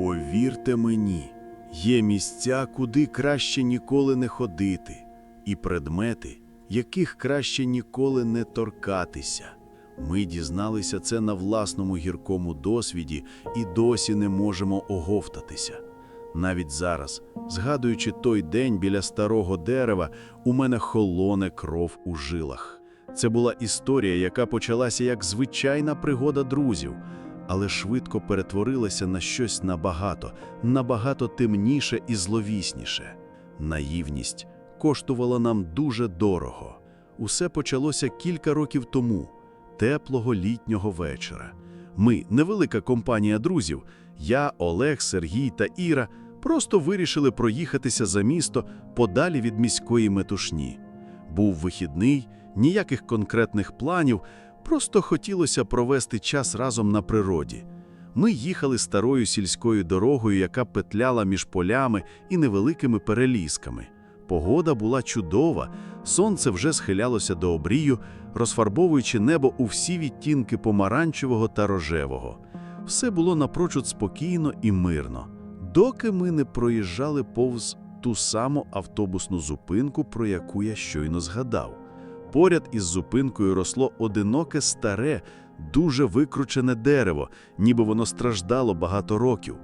Повірте мені, є місця, куди краще ніколи не ходити, і предмети, яких краще ніколи не торкатися. Ми дізналися це на власному гіркому досвіді і досі не можемо оговтатися. Навіть зараз, згадуючи той день біля старого дерева, у мене холоне кров у жилах. Це була історія, яка почалася як звичайна пригода друзів, але швидко перетворилася на щось набагато, набагато темніше і зловісніше. Наївність коштувала нам дуже дорого. Усе почалося кілька років тому, теплого літнього вечора. Ми, невелика компанія друзів, я, Олег, Сергій та Іра, просто вирішили проїхатися за місто подалі від міської метушні. Був вихідний, ніяких конкретних планів, просто хотілося провести час разом на природі. Ми їхали старою сільською дорогою, яка петляла між полями і невеликими перелісками. Погода була чудова, сонце вже схилялося до обрію, розфарбовуючи небо у всі відтінки помаранчевого та рожевого. Все було напрочуд спокійно і мирно, доки ми не проїжджали повз ту саму автобусну зупинку, про яку я щойно згадав. Поряд із зупинкою росло одиноке старе, дуже викручене дерево, ніби воно страждало багато років.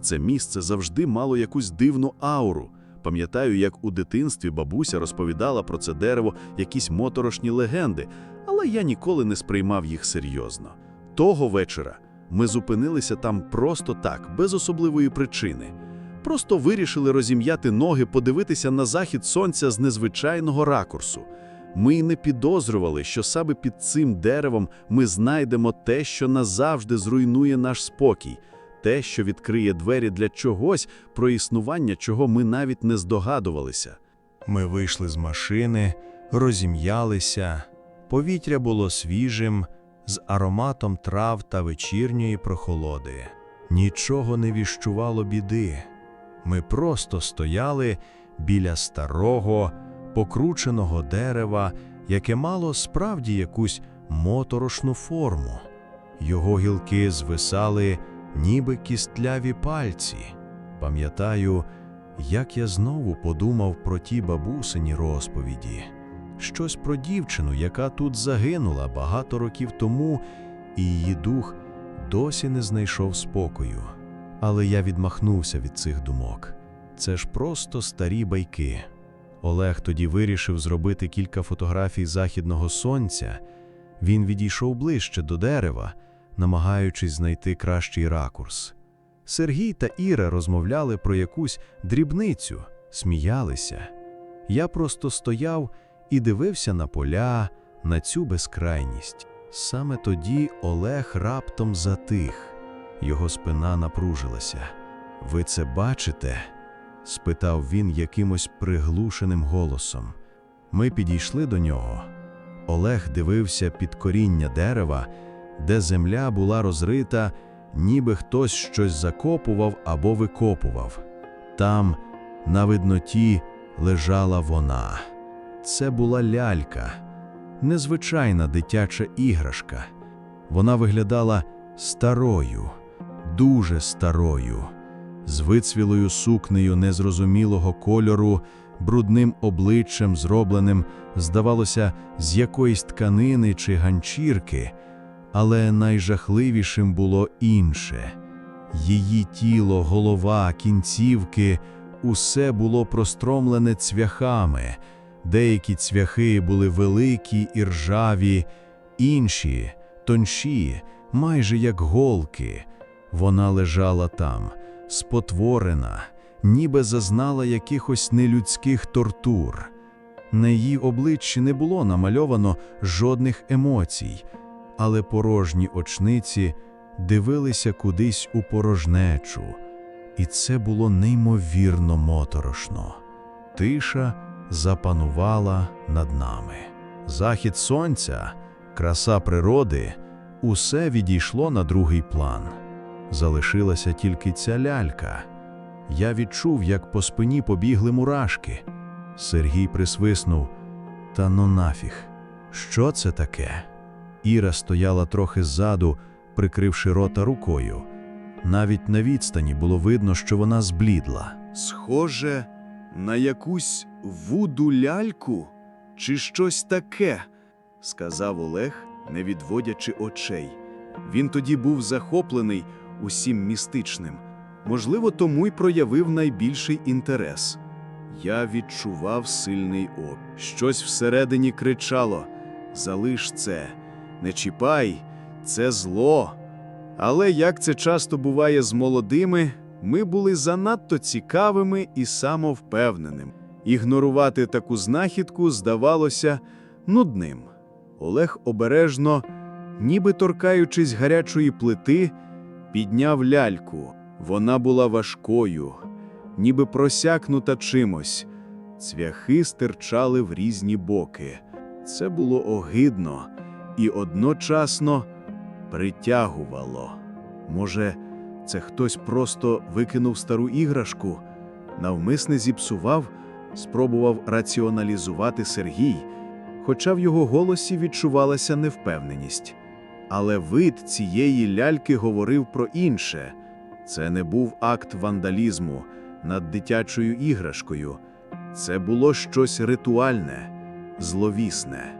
Це місце завжди мало якусь дивну ауру. Пам'ятаю, як у дитинстві бабуся розповідала про це дерево якісь моторошні легенди, але я ніколи не сприймав їх серйозно. Того вечора ми зупинилися там просто так, без особливої причини. Просто вирішили розім'яти ноги, подивитися на захід сонця з незвичайного ракурсу. Ми й не підозрювали, що саме під цим деревом ми знайдемо те, що назавжди зруйнує наш спокій, те, що відкриє двері для чогось, про існування чого ми навіть не здогадувалися. Ми вийшли з машини, розім'ялися. Повітря було свіжим, з ароматом трав та вечірньої прохолоди. Нічого не віщувало біди. Ми просто стояли біля старого, покрученого дерева, яке мало справді якусь моторошну форму. Його гілки звисали, ніби кістляві пальці. Пам'ятаю, як я знову подумав про ті бабусині розповіді. Щось про дівчину, яка тут загинула багато років тому, і її дух досі не знайшов спокою. Але я відмахнувся від цих думок. Це ж просто старі байки. Олег тоді вирішив зробити кілька фотографій західного сонця. Він відійшов ближче до дерева, намагаючись знайти кращий ракурс. Сергій та Іра розмовляли про якусь дрібницю, сміялися. Я просто стояв і дивився на поля, на цю безкрайність. Саме тоді Олег раптом затих. Його спина напружилася. Ви це бачите? Спитав він якимось приглушеним голосом. Ми підійшли до нього. Олег дивився під коріння дерева, де земля була розрита, ніби хтось щось закопував або викопував. Там, на видноті, лежала вона. Це була лялька, незвичайна дитяча іграшка. Вона виглядала старою, дуже старою, з вицвілою сукнею незрозумілого кольору, брудним обличчям, зробленим, здавалося, з якоїсь тканини чи ганчірки, але найжахливішим було інше. Її тіло, голова, кінцівки усе було простромлене цвяхами. Деякі цвяхи були великі і ржаві, інші тонші, майже як голки. Вона лежала там, спотворена, ніби зазнала якихось нелюдських тортур. На її обличчі не було намальовано жодних емоцій, але порожні очниці дивилися кудись у порожнечу, і це було неймовірно моторошно. Тиша запанувала над нами. Захід сонця, краса природи, усе відійшло на другий план. Залишилася тільки ця лялька. Я відчув, як по спині побігли мурашки. Сергій присвиснув. Та ну нафіг, що це таке? Іра стояла трохи ззаду, прикривши рота рукою. Навіть на відстані було видно, що вона зблідла. Схоже на якусь вуду ляльку чи щось таке, сказав Олег, не відводячи очей. Він тоді був захоплений усім містичним. Можливо, тому й проявив найбільший інтерес. Я відчував сильний опір. Щось всередині кричало: Залиш це, не чіпай, це зло. Але як це часто буває з молодими, ми були занадто цікавими і самовпевненим. Ігнорувати таку знахідку здавалося нудним. Олег обережно, ніби торкаючись гарячої плити, підняв ляльку. Вона була важкою, ніби просякнута чимось. Цвяхи стирчали в різні боки. Це було огидно і одночасно притягувало. Може, це хтось просто викинув стару іграшку, навмисне зіпсував, спробував раціоналізувати Сергій, хоча в його голосі відчувалася невпевненість. Але вид цієї ляльки говорив про інше. Це не був акт вандалізму над дитячою іграшкою. Це було щось ритуальне, зловісне.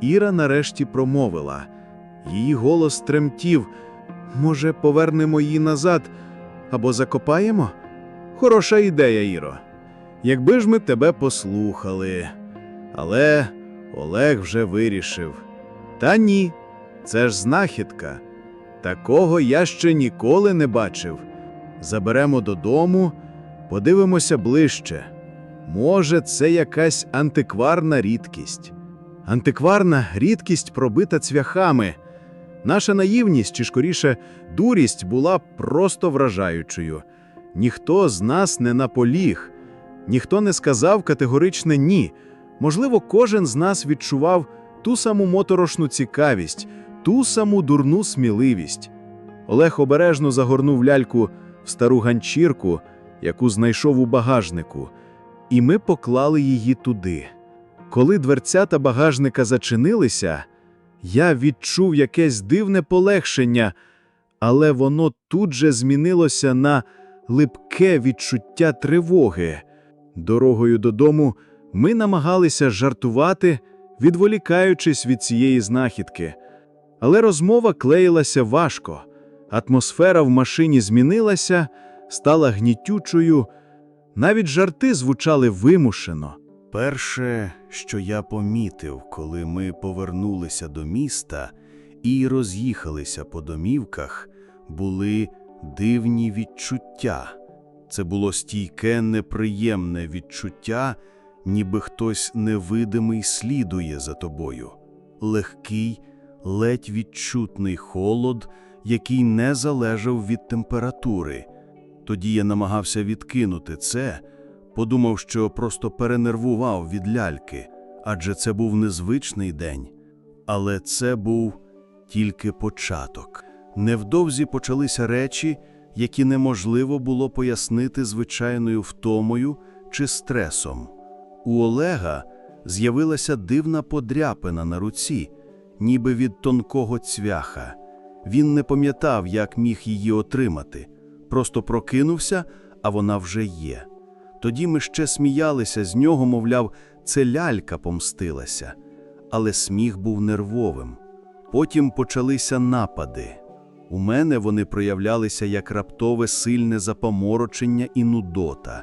Іра нарешті промовила. Її голос тремтів. Може, повернемо її назад або закопаємо? Хороша ідея, Іро. Якби ж ми тебе послухали. Але Олег вже вирішив. Та ні, це ж знахідка. Такого я ще ніколи не бачив. Заберемо додому, подивимося ближче. Може, це якась антикварна рідкість. Антикварна рідкість пробита цвяхами. Наша наївність, чи скоріше, дурість була просто вражаючою. Ніхто з нас не наполіг, ніхто не сказав категоричне ні. Можливо, кожен з нас відчував ту саму моторошну цікавість, ту саму дурну сміливість. Олег обережно загорнув ляльку в стару ганчірку, яку знайшов у багажнику, і ми поклали її туди. Коли дверцята багажника зачинилися, я відчув якесь дивне полегшення, але воно тут же змінилося на липке відчуття тривоги. Дорогою додому ми намагалися жартувати, відволікаючись від цієї знахідки. Але розмова клеїлася важко. Атмосфера в машині змінилася, стала гнітючою, навіть жарти звучали вимушено. Перше, що я помітив, коли ми повернулися до міста і роз'їхалися по домівках, були дивні відчуття. Це було стійке, неприємне відчуття, ніби хтось невидимий слідує за тобою. Легкий, ледь відчутний холод, який не залежав від температури. Тоді я намагався відкинути це, подумав, що просто перенервував від ляльки, адже це був незвичний день. Але це був тільки початок. Невдовзі почалися речі, які неможливо було пояснити звичайною втомою чи стресом. У Олега з'явилася дивна подряпина на руці, ніби від тонкого цвяха. Він не пам'ятав, як міг її отримати, просто прокинувся, а вона вже є. Тоді ми ще сміялися з нього, мовляв, це лялька помстилася. Але сміх був нервовим. Потім почалися напади. У мене вони проявлялися як раптове сильне запоморочення і нудота.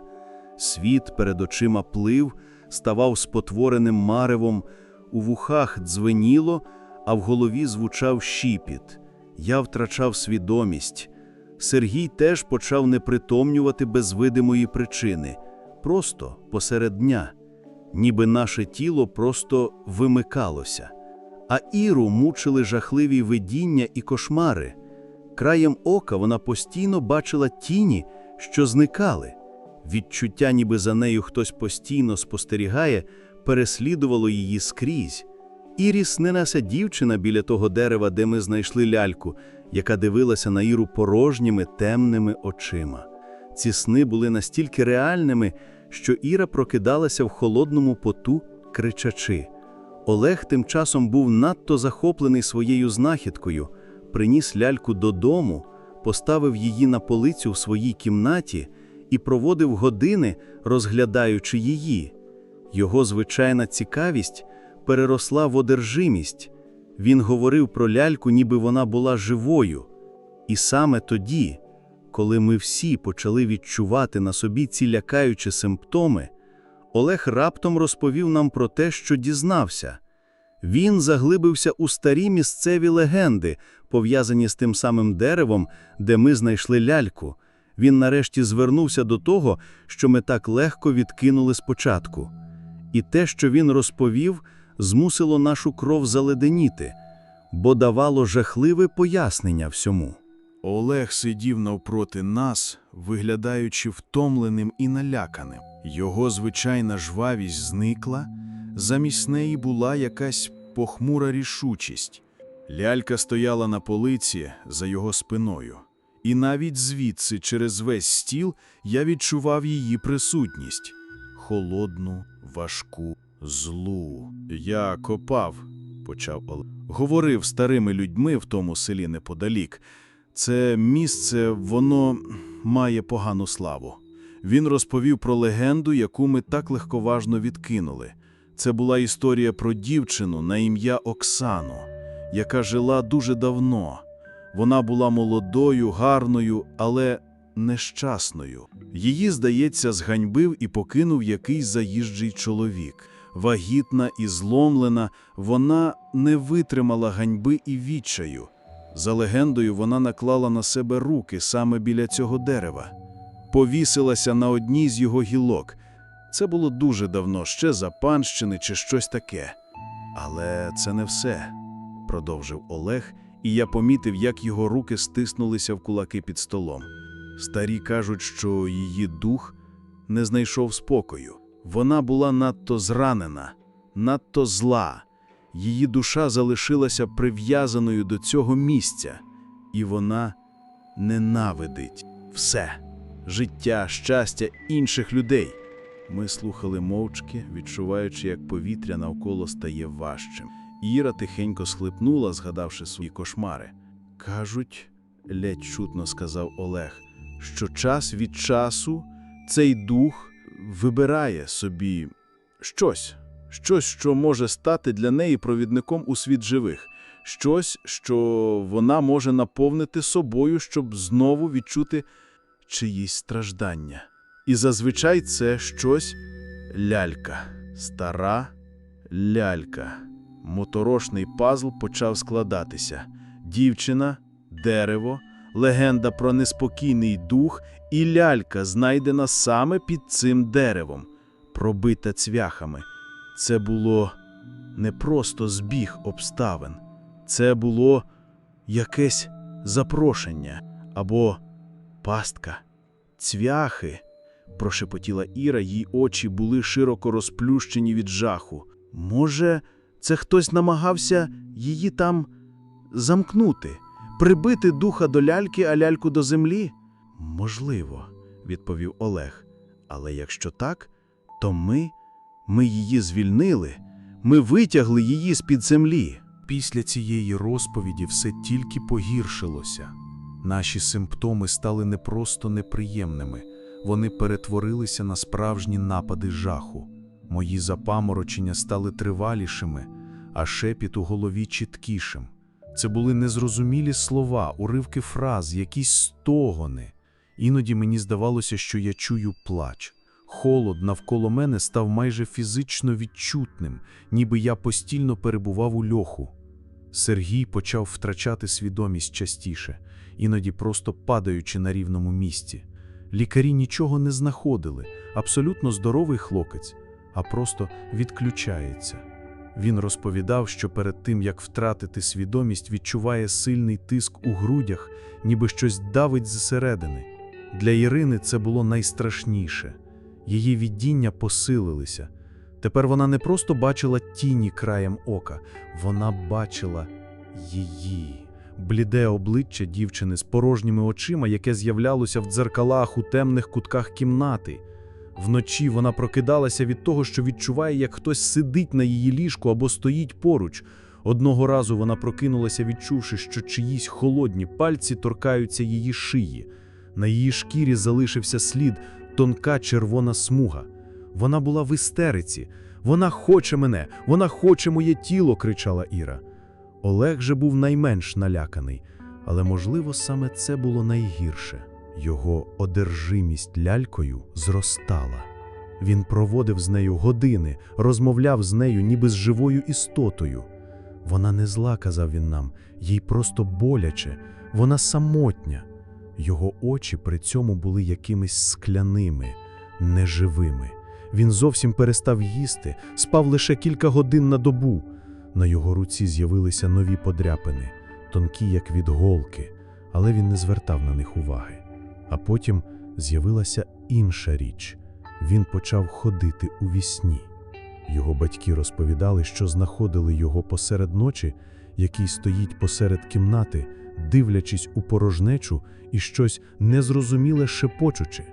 Світ перед очима плив, ставав спотвореним маревом, у вухах дзвеніло, а в голові звучав шіпіт. Я втрачав свідомість. Сергій теж почав непритомнювати без видимої причини, просто посеред дня, ніби наше тіло просто вимикалося. А Іру мучили жахливі видіння і кошмари. Краєм ока вона постійно бачила тіні, що зникали. Відчуття, ніби за нею хтось постійно спостерігає, переслідувало її скрізь. Іріс не нася дівчина біля того дерева, де ми знайшли ляльку, яка дивилася на Іру порожніми темними очима. Ці сни були настільки реальними, що Іра прокидалася в холодному поту, кричачи. Олег тим часом був надто захоплений своєю знахідкою, приніс ляльку додому, поставив її на полицю в своїй кімнаті і проводив години, розглядаючи її. Його звичайна цікавість переросла в одержимість. Він говорив про ляльку, ніби вона була живою. І саме тоді, коли ми всі почали відчувати на собі ці лякаючі симптоми, Олег раптом розповів нам про те, що дізнався. Він заглибився у старі місцеві легенди, пов'язані з тим самим деревом, де ми знайшли ляльку. Він нарешті звернувся до того, що ми так легко відкинули спочатку. І те, що він розповів, змусило нашу кров заледеніти, бо давало жахливе пояснення всьому. Олег сидів навпроти нас, виглядаючи втомленим і наляканим. Його звичайна жвавість зникла, замість неї була якась похмура рішучість. Лялька стояла на полиці за його спиною, і навіть звідси, через весь стіл, я відчував її присутність холодну, важку, злу. Я копав, почав Олег. Говорив старими людьми в тому селі неподалік. Це місце, воно має погану славу. Він розповів про легенду, яку ми так легковажно відкинули. Це була історія про дівчину на ім'я Оксану, яка жила дуже давно. Вона була молодою, гарною, але нещасною. Її, здається, зганьбив і покинув якийсь заїжджий чоловік. Вагітна і зломлена, вона не витримала ганьби і відчаю. За легендою, вона наклала на себе руки саме біля цього дерева. Повісилася на одній з його гілок. Це було дуже давно, ще за панщини чи щось таке. Але це не все, продовжив Олег, і я помітив, як його руки стиснулися в кулаки під столом. Старі кажуть, що її дух не знайшов спокою. Вона була надто зранена, надто зла. Її душа залишилася прив'язаною до цього місця, і вона ненавидить все життя, щастя інших людей. Ми слухали мовчки, відчуваючи, як повітря навколо стає важчим. Іра тихенько схлипнула, згадавши свої кошмари. Кажуть, ледь чутно сказав Олег, що час від часу цей дух вибирає собі щось, щось, що може стати для неї провідником у світ живих, щось, що вона може наповнити собою, щоб знову відчути чиїсь страждання. І зазвичай це щось лялька, стара лялька. Моторошний пазл почав складатися. Дівчина, дерево, легенда про неспокійний дух і лялька, знайдена саме під цим деревом, пробита цвяхами. Це було не просто збіг обставин, це було якесь запрошення або пастка, цвяхи. Прошепотіла Іра, її очі були широко розплющені від жаху. Може, це хтось намагався її там замкнути, прибити духа до ляльки, а ляльку до землі? Можливо, відповів Олег. Але якщо так, то ми, ми її звільнили, ми витягли її з-під землі. Після цієї розповіді все тільки погіршилося. Наші симптоми стали не просто неприємними, вони перетворилися на справжні напади жаху. Мої запаморочення стали тривалішими, а шепіт у голові чіткішим. Це були незрозумілі слова, уривки фраз, якісь стогони. Іноді мені здавалося, що я чую плач. Холод навколо мене став майже фізично відчутним, ніби я постійно перебував у льоху. Сергій почав втрачати свідомість частіше, іноді просто падаючи на рівному місці. Лікарі нічого не знаходили, абсолютно здоровий хлопець, а просто відключається. Він розповідав, що перед тим, як втратити свідомість, відчуває сильний тиск у грудях, ніби щось давить зсередини. Для Ірини це було найстрашніше. Її віддіння посилилися. Тепер вона не просто бачила тіні краєм ока, вона бачила її. Бліде обличчя дівчини з порожніми очима, яке з'являлося в дзеркалах у темних кутках кімнати. Вночі вона прокидалася від того, що відчуває, як хтось сидить на її ліжку або стоїть поруч. Одного разу вона прокинулася, відчувши, що чиїсь холодні пальці торкаються її шиї. На її шкірі залишився слід, тонка червона смуга. Вона була в істериці. Вона хоче мене, вона хоче моє тіло, кричала Іра. Олег же був найменш наляканий, але, можливо, саме це було найгірше. Його одержимість лялькою зростала. Він проводив з нею години, розмовляв з нею ніби з живою істотою. Вона не зла, казав він нам, їй просто боляче, вона самотня. Його очі при цьому були якимись скляними, неживими. Він зовсім перестав їсти, спав лише кілька годин на добу. На його руці з'явилися нові подряпини, тонкі, як від голки, але він не звертав на них уваги. А потім з'явилася інша річ. Він почав ходити у вісні. Його батьки розповідали, що знаходили його посеред ночі, який стоїть посеред кімнати, дивлячись у порожнечу і щось незрозуміле шепочучи.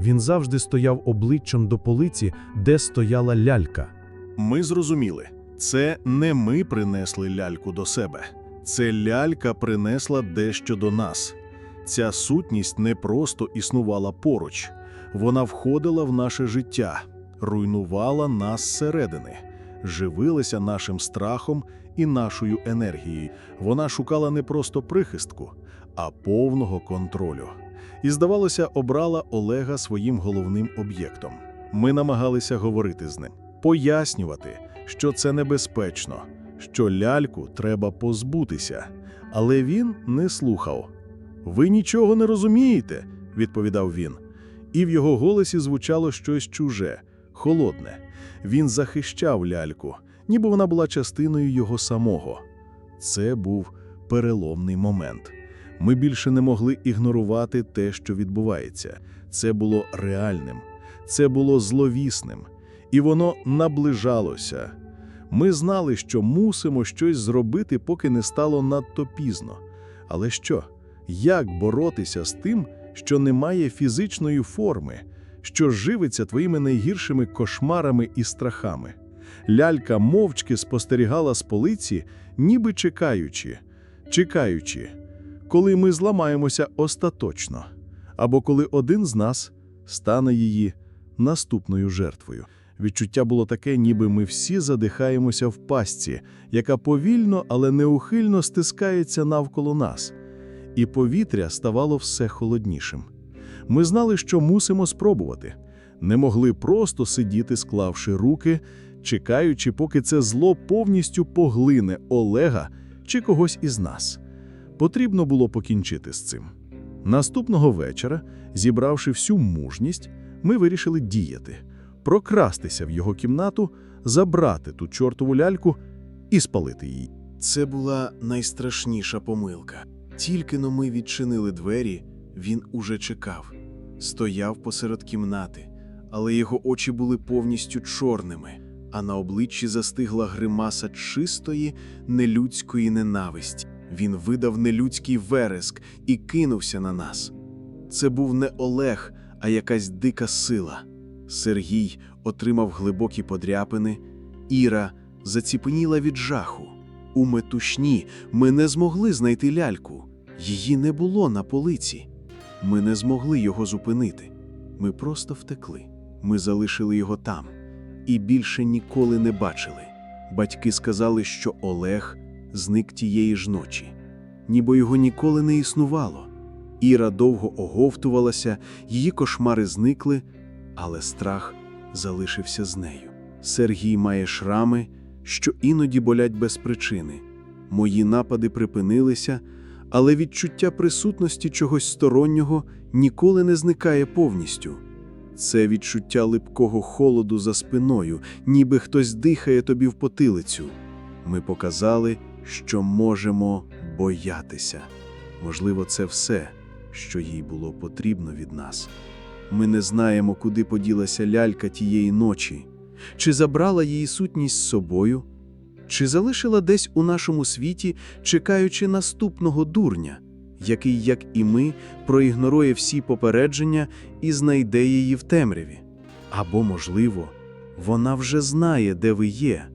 Він завжди стояв обличчям до полиці, де стояла лялька. Ми зрозуміли, це не ми принесли ляльку до себе. Це лялька принесла дещо до нас. Ця сутність не просто існувала поруч, вона входила в наше життя, руйнувала нас зсередини, живилася нашим страхом і нашою енергією. Вона шукала не просто прихистку, а повного контролю. І, здавалося, обрала Олега своїм головним об'єктом. Ми намагалися говорити з ним, пояснювати, що це небезпечно, що ляльку треба позбутися. Але він не слухав. Ви нічого не розумієте, відповідав він. І в його голосі звучало щось чуже, холодне. Він захищав ляльку, ніби вона була частиною його самого. Це був переломний момент. Ми більше не могли ігнорувати те, що відбувається. Це було реальним, це було зловісним, і воно наближалося. Ми знали, що мусимо щось зробити, поки не стало надто пізно. Але що? Як боротися з тим, що не має фізичної форми, що живиться твоїми найгіршими кошмарами і страхами? Лялька мовчки спостерігала з полиці, ніби чекаючи, чекаючи, коли ми зламаємося остаточно, або коли один з нас стане її наступною жертвою. Відчуття було таке, ніби ми всі задихаємося в пастці, яка повільно, але неухильно стискається навколо нас, і повітря ставало все холоднішим. Ми знали, що мусимо спробувати, не могли просто сидіти, склавши руки, чекаючи, поки це зло повністю поглине Олега чи когось із нас. Потрібно було покінчити з цим. Наступного вечора, зібравши всю мужність, ми вирішили діяти, прокрастися в його кімнату, забрати ту чортову ляльку і спалити її. Це була найстрашніша помилка. Тільки но ми відчинили двері, він уже чекав. Стояв посеред кімнати, але його очі були повністю чорними, а на обличчі застигла гримаса чистої, нелюдської ненависті. Він видав нелюдський вереск і кинувся на нас. Це був не Олег, а якась дика сила. Сергій отримав глибокі подряпини, Іра заціпеніла від жаху. У метушні ми не змогли знайти ляльку. Її не було на полиці. Ми не змогли його зупинити. Ми просто втекли. Ми залишили його там і більше ніколи не бачили. Батьки сказали, що Олег зник тієї ж ночі, ніби його ніколи не існувало. Іра довго оговтувалася, її кошмари зникли, але страх залишився з нею. Сергій має шрами, що іноді болять без причини. Мої напади припинилися, але відчуття присутності чогось стороннього ніколи не зникає повністю. Це відчуття липкого холоду за спиною, ніби хтось дихає тобі в потилицю. Ми показали, що можемо боятися. Можливо, це все, що їй було потрібно від нас. Ми не знаємо, куди поділася лялька тієї ночі, чи забрала її сутність з собою, чи залишила десь у нашому світі, чекаючи наступного дурня, який, як і ми, проігнорує всі попередження і знайде її в темряві. Або, можливо, вона вже знає, де ви є,